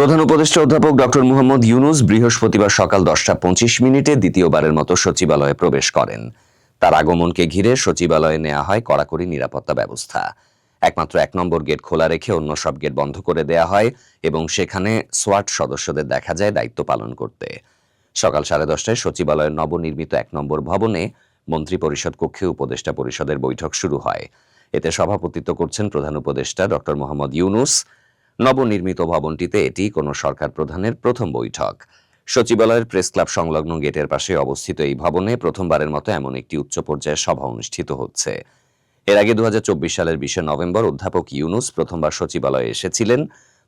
প্রধান উপদেষ্টা অধ্যাপক ডক্টর মুহম্মদ ইউনুস বৃহস্পতিবার সকাল দশটা পঁচিশ মিনিটে দ্বিতীয়বারের মতো সচিবালয়ে প্রবেশ করেন। তার আগমনকে ঘিরে সচিবালয়ে নেওয়া হয় কড়াকড়ি নিরাপত্তা ব্যবস্থা। একমাত্র এক নম্বর গেট খোলা রেখে অন্য সব গেট বন্ধ করে দেয়া হয় এবং সেখানে সোয়াট সদস্যদের দেখা যায় দায়িত্ব পালন করতে। সকাল সাড়ে দশটায় সচিবালয়ের নবনির্মিত এক নম্বর ভবনে মন্ত্রী পরিষদ কক্ষে উপদেষ্টা পরিষদের বৈঠক শুরু হয়। এতে সভাপতিত্ব করছেন প্রধান উপদেষ্টা ডক্টর মোহাম্মদ ইউনুস। নবনির্মিত ভবনটিতে এটি কোনো সরকার প্রধানের প্রথম বৈঠক। সচিবালয়ের প্রেস ক্লাব সংলগ্ন গেটের পাশে অবস্থিত এই ভবনে প্রথমবারের মতো এমন একটি উচ্চ পর্যায়ের সভা অনুষ্ঠিত হচ্ছে। এর আগে দু হাজার চব্বিশ সালের বিশে নভেম্বর অধ্যাপক ইউনুস প্রথমবার সচিবালয়ে এসেছিলেন।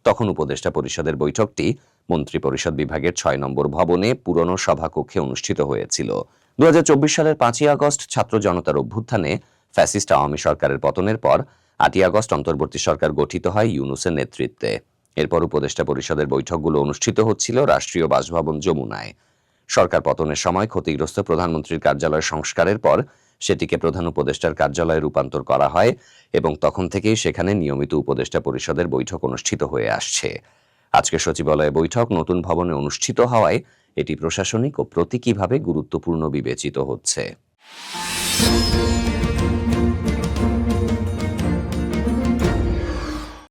তখন উপদেষ্টা পরিষদের বৈঠকটি মন্ত্রী পরিষদ বিভাগের ছয় নম্বর ভবনে পুরনো সভাকক্ষে অনুষ্ঠিত হয়েছিল। দু হাজার চব্বিশ সালের পাঁচই আগস্ট ছাত্র জনতার অভ্যুত্থানে ফ্যাসিস্ট আওয়ামী সরকারের পতনের পর আটই আগস্ট অন্তর্বর্তী সরকার গঠিত হয় ইউনুসের নেতৃত্বে। এরপর উপদেষ্টা পরিষদের বৈঠকগুলো অনুষ্ঠিত হচ্ছিল রাষ্ট্রীয় বাসভবন যমুনায়। সরকার পতনের সময় ক্ষতিগ্রস্ত প্রধানমন্ত্রীর কার্যালয় সংস্কারের পর সেটিকে প্রধান উপদেষ্টার কার্যালয়ে রূপান্তর করা হয় এবং তখন থেকেই সেখানে নিয়মিত উপদেষ্টা পরিষদের বৈঠক অনুষ্ঠিত হয়ে আসছে। আজকে সচিবালয়ে বৈঠক নতুন ভবনে অনুষ্ঠিত হওয়ায় এটি প্রশাসনিক ও প্রতীকীভাবে গুরুত্বপূর্ণ বিবেচিত হচ্ছে।